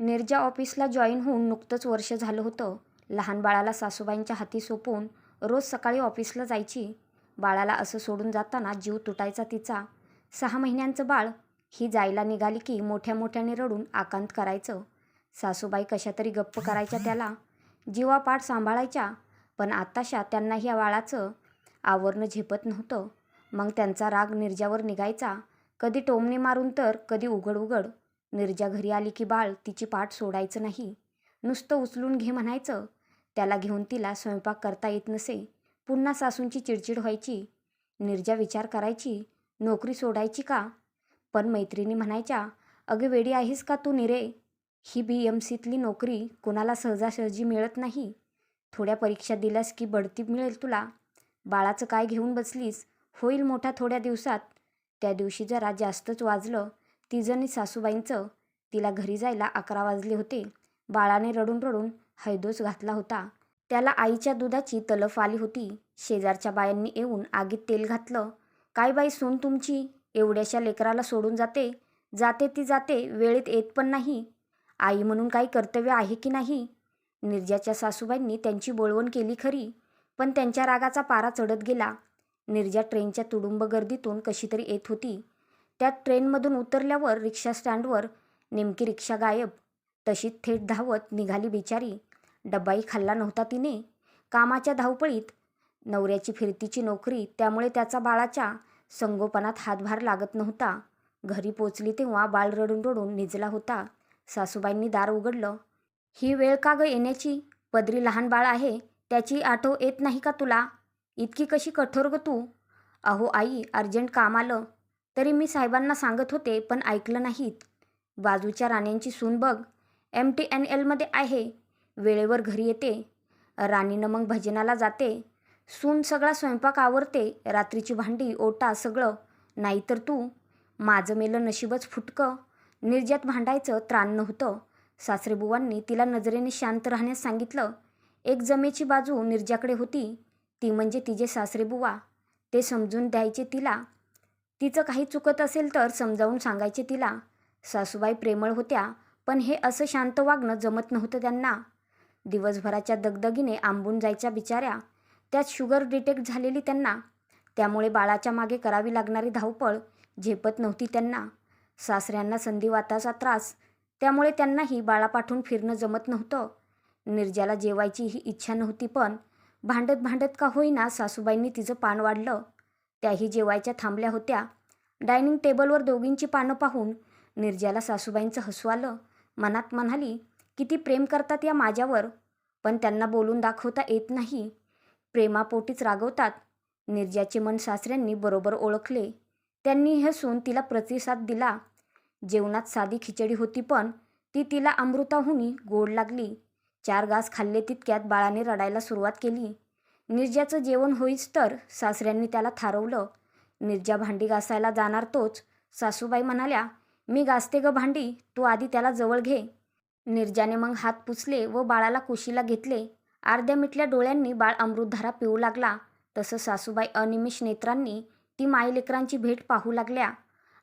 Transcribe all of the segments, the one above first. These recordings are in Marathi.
निर्जा ऑफिसला जॉईन होऊन नुकतंच वर्ष झालं होतं. लहान बाळाला सासूबाईंच्या हाती सोपवून रोज सकाळी ऑफिसला जायची. बाळाला असं सोडून जाताना जीव तुटायचा तिचा. सहा महिन्यांचं बाळ ही जायला निघाली की मोठ्या मोठ्याने रडून आकांत करायचं. सासूबाई कशातरी गप्प करायच्या त्याला. जीवापाठ सांभाळायच्या पण आताशा त्यांना ह्या बाळाचं आवरणं झेपत नव्हतं. मग त्यांचा राग निर्जावर निघायचा. कधी टोमणे मारून तर कधी उघड उघड निर्जा घरी आली की बाळ तिची पाठ सोडायचं नाही. नुसतं उचलून घे म्हणायचं. त्याला घेऊन तिला स्वयंपाक करता येत नसे. पुन्हा सासूंची चिडचिड व्हायची. निर्जा विचार करायची. नोकरी सोडायची का? पण मैत्रिणी म्हणायच्या अगं वेडी आहेस का तू निरे? ही बी एम सीतली नोकरी कोणाला सहजासहजी मिळत नाही. थोड्या परीक्षा दिल्यास की बढती मिळेल तुला. बाळाचं काय घेऊन बसलीस? होईल मोठा थोड्या दिवसात. त्या दिवशी जरा जास्तच वाजलं. तिजणी सासूबाईंचं तिला घरी जायला अकरा वाजले होते. बाळाने रडून रडून हैदोस घातला होता. त्याला आईच्या दुधाची तलफ आली होती. शेजारच्या बायांनी येऊन आगीत तेल घातलं. काय बाई सून तुमची? एवढ्याशा लेकराला सोडून जाते? जाते ती जाते वेळेत येत पण नाही. आई म्हणून काही कर्तव्य आहे की नाही? निर्जाच्या सासूबाईंनी त्यांची बोळवण केली खरी पण त्यांच्या रागाचा पारा चढत गेला. निर्जा ट्रेनच्या तुडुंब गर्दीतून कशी तरी येत होती. त्यात ट्रेनमधून उतरल्यावर रिक्षा स्टँडवर नेमकी रिक्षा गायब. तशीच थेट धावत निघाली बिचारी. डब्बाही खाल्ला नव्हता तिने. कामाच्या धावपळीत नवऱ्याची फिरतीची नोकरी त्यामुळे त्याचा बाळाच्या संगोपनात हातभार लागत नव्हता. घरी पोचली तेव्हा बाळ रडून रडून निजला होता. सासूबाईंनी दार उघडलं. ही वेळ का ग येण्याची? पदरी लहान बाळ आहे. त्याची आठव येत नाही का तुला? इतकी कशी कठोर ग तू? अहो आई अर्जंट काम आलं. तरी मी साहेबांना सांगत होते पण ऐकलं नाहीत. बाजूच्या राण्यांची सून बघ. एम टी एन एलमध्ये आहे. वेळेवर घरी येते. राणीनं मग भजनाला जाते. सून सगळा स्वयंपाक आवरते. रात्रीची भांडी ओटा सगळं. नाहीतर तू. माझं मेलं नशीबच फुटकं. निर्जात भांडायचं त्राण नव्हतं. सासरेबुवांनी तिला नजरेने शांत राहण्यास सांगितलं. एक जमेची बाजू निर्जाकडे होती. ती म्हणजे तिचे सासरेबुवा. ते समजून द्यायचे तिला. तिचं काही चुकत असेल तर समजावून सांगायचे तिला. सासूबाई प्रेमळ होत्या पण हे असं शांत वागणं जमत नव्हतं त्यांना. दिवसभराच्या दगदगीने आंबून जायच्या बिचाऱ्या त्यात शुगर डिटेक्ट झालेली त्यांना. त्यामुळे बाळाच्या मागे करावी लागणारी धावपळ झेपत नव्हती त्यांना. सासऱ्यांना संधिवाताचा त्रास त्यामुळे त्यांनाही बाळापाठून फिरणं जमत नव्हतं. निर्जाला जेवायची ही इच्छा नव्हती पण भांडत भांडत का होईना सासूबाईंनी तिचं पान वाढलं. त्याही जेवायच्या थांबल्या होत्या. डायनिंग टेबलवर दोघींची पानं पाहून निर्जाला सासूबाईंचं हसू आलं. मनात म्हणाली किती प्रेम करतात या माझ्यावर. पण त्यांना बोलून दाखवता येत नाही. प्रेमापोटीच रागवतात. निर्जाचे मन सासऱ्यांनी बरोबर ओळखले. त्यांनी हसून तिला प्रतिसाद दिला. जेवणात साधी खिचडी होती पण ती तिला अमृताहुनी गोड लागली. चार घास खाल्ले तितक्यात बाळाने रडायला सुरुवात केली. निर्जाचं जेवण होईच तर सासऱ्यांनी त्याला थारवलं. निर्जा भांडी घासायला जाणार तोच. सासूबाई म्हणाल्या मी घासते ग भांडी तू आधी त्याला जवळ घे. निर्जाने मग हात पुसले व बाळाला कुशीला घेतले. अर्ध्या मिटल्या डोळ्यांनी बाळ अमृतधारा पिऊ लागला. तसं सासूबाई अनिमिष नेत्रांनी ती माईलेकरांची भेट पाहू लागल्या.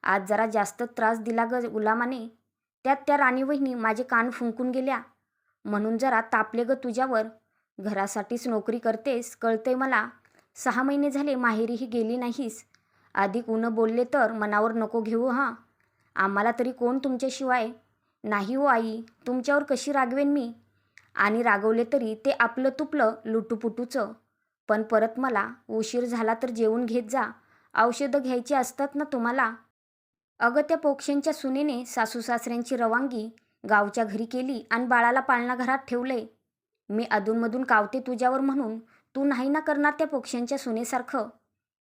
आज जरा जास्त त्रास दिला ग गुलामाने. त्यात त्या राणीवहिनी माझे कान फुंकून गेल्या. म्हणून जरा तापले ग तुझ्यावर. घरासाठीच नोकरी करतेस कळते मला. सहा महिने झाले माहेरीही गेली नाहीस. अधिक कुणं बोलले तर मनावर नको घेऊ हां. आम्हाला तरी कोण तुमच्याशिवाय? नाही हो आई तुमच्यावर कशी रागवेन मी? आणि रागवले तरी ते आपलं तुपलं लुटूपुटूचं. पण परत मला उशीर झाला तर जेवून घेत जा. औषधं घ्यायची असतात ना तुम्हाला? अगं त्या पोक्षांच्या सुनेने सासू सासऱ्यांची रवानगी गावच्या घरी केली आणि बाळाला पाळणाघरात ठेवले मी अधूनमधून कावते तुझ्यावर म्हणून तू नाही ना करणार त्या पक्ष्यांच्या सुनेसारखं.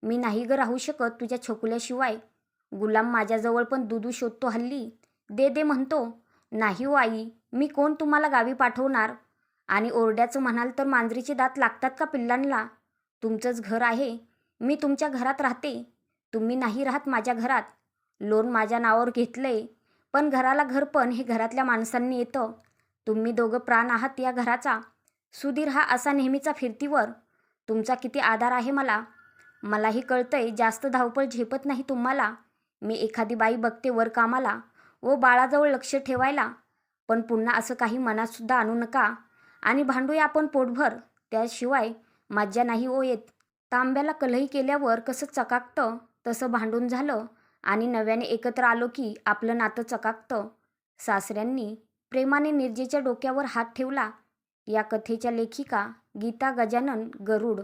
मी नाही ग राहू शकत तुझ्या छोकुल्याशिवाय. गुलाम माझ्याजवळ पण दुधू शोधतो हल्ली. दे दे म्हणतो. नाही हो आई मी कोण तुम्हाला गावी पाठवणार? आणि ओरड्याचं म्हणाल तर मांजरीचे दात लागतात का पिल्लांना? तुमचंच घर आहे. मी तुमच्या घरात राहते. तुम्ही नाही राहत माझ्या घरात. लोन माझ्या नावावर घेतलंय. पण घराला घर पण हे घरातल्या माणसांनी येतं. तुम्ही दोघं प्राण आहात या घराचा. सुधीर हा असा नेहमीचा फिरतीवर तुमचा किती आधार आहे मला? मलाही कळतंय जास्त धावपळ झेपत नाही तुम्हाला. मी एखादी बाई बघते वर कामाला. व बाळाजवळ लक्ष ठेवायला. पण पुन्हा असं काही मनातसुद्धा आणू नका. आणि भांडूया आपण पोटभर. त्याशिवाय मज्जा नाही ओ येत. तांब्याला कलही केल्यावर कसं चकाकतं तसं भांडून झालं. आणि नव्याने एकत्र आलो की आपलं नातं चकाकतं. सासऱ्यांनी प्रेमाने निर्जेच्या डोक्यावर हात ठेवला. या कथेच्या लेखिका गीता गजानन गरुड.